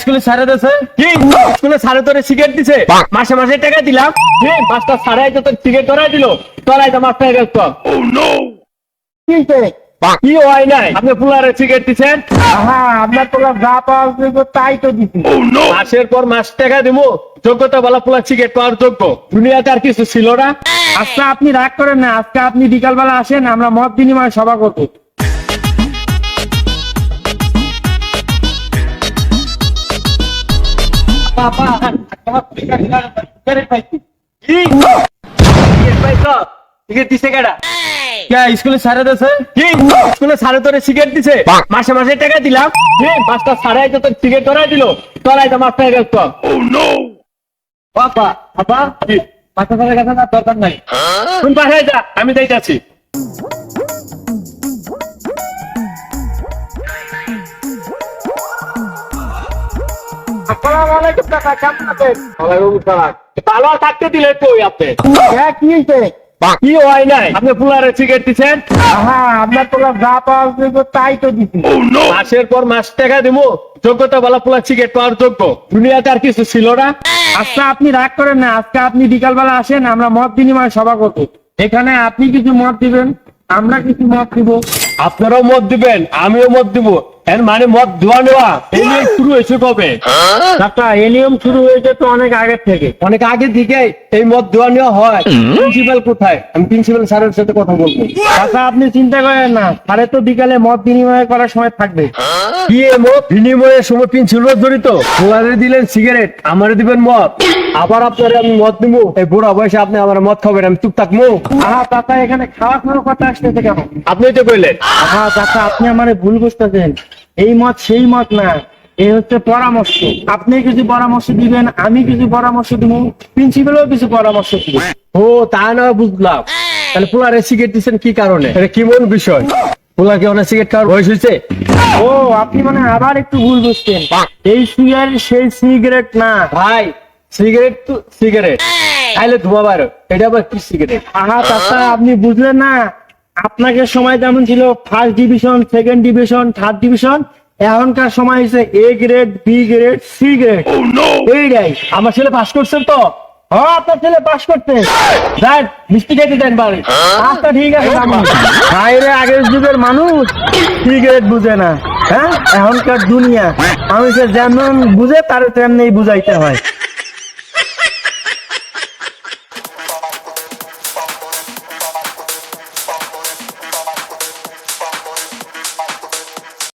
স্কুলে ছাড়ে দেছে? স্কুলে সাড়ে তোরে সিগারেট দিছে। মাসে মাসে টাকা দিলাম। কি পাঁচটা তো তোর টিকিট করাই দিল। তলাই তো মাস কি হয় নাই? আপনি পুলারে সিগারেট দিছেন? হ্যাঁ আপনার তোলা যা পাওয়া তাই তো দিছি। মাসের পর মাস টাকা দিব যোগ্যতা বলা পুলা সিগারেট পাওয়ার যোগ্য। দুনিয়াতে আর কিছু ছিল না। আচ্ছা আপনি রাগ করেন না। আজকে আপনি বিকালবেলা আসেন আমরা মত বিনিময় সভা করব। স্কুলে ছাড়ে দেছে কি? স্কুলে সাড়ে তোরে সিগারেট দিছে মাসে মাসে টাকা দিলাম তো তোর দিল গেল বাবা বাবা না দরকার নাই যা আমি যাইতাছি আসসালামু আলাইকুম কাকা কেমন আছেন? ভালো থাকতে দিলে কই আপনি। হ্যাঁ কি হয়েছে? কি হয় নাই? আপনি পুলারে সিগারেট দিছেন? হ্যাঁ আপনার তোলা যা পাওয়া তাই তো দিছি। মাসের পর মাস টাকা দিব যোগ্যতা বলা পুলা সিগারেট পাওয়ার যোগ্য। দুনিয়াতে আর কিছু ছিল না। আচ্ছা আপনি রাগ করেন না আজকে আপনি বিকালবেলা আসেন আমরা মত বিনিময় সভা করব। এখানে আপনি কিছু মত দিবেন আমরা কিছু মত দিব। আপনারাও মত দিবেন আমিও মত দিব। এর মানে মত ধোয়া নেওয়া এই নিয়ম শুরু হয়েছে কবে? কাকা এই নিয়ম শুরু হয়েছে তো অনেক আগে থেকে। অনেক আগে থেকে এই মত ধোয়া নেওয়া হয়। প্রিন্সিপাল কোথায়? আমি প্রিন্সিপাল স্যারের সাথে কথা বলব। কাকা আপনি চিন্তা করেন না তাহলে তো বিকালে মত বিনিময় করার সময় থাকবে। মত বিনিময়ের সময় জড়িত। ওনারে দিলেন সিগারেট আমারে দিবেন মদ। আবার আপনারে আমি মদ দিব এই বুড়া বয়সে আপনি আমার মদ খাবেন আমি চুপ থাকব আহা কাকা এখানে খাওয়া খাওয়ার কথা আসতেছে কেন আপনি তো কইলেন। আহা কাকা আপনি আমারে ভুল বুঝতেছেন। এই মত সেই মত না এই হচ্ছে পরামর্শ। আপনি কিছু পরামর্শ দিবেন আমি কিছু পরামর্শ দিব প্রিন্সিপালও কিছু পরামর্শ দিবে। ও তা না বুঝলাম। তাহলে পোলারে সিগারেট দিচ্ছেন কি কারণে? এটা কি মন বিষয়? কি অনেক সিগারেট খাওয়ার বয়স হয়েছে। ও আপনি মানে আবার একটু ভুল বুঝছেন এই সিগারেট সেই সিগারেট না। ভাই সিগারেট তো সিগারেট। খাইলে ধোঁয়া বাইর এটা আবার কি সিগারেট? আহা চাচা আপনি বুঝলেন না। আপনাকে সময় যেমন ছিল first division second division third division এখনকার সময় হয়েছে A grade B grade C grade এইটাই। আমার ছেলে পাস করছেন তো। ও আপনার ছেলে মিষ্টি খেতে আচ্ছা ঠিক আছে আগের যুগের মানুষ বুঝে না হ্যাঁ? এখনকার দুনিয়া যেমন বুঝে তার তেমনি বুঝাইতে হয়।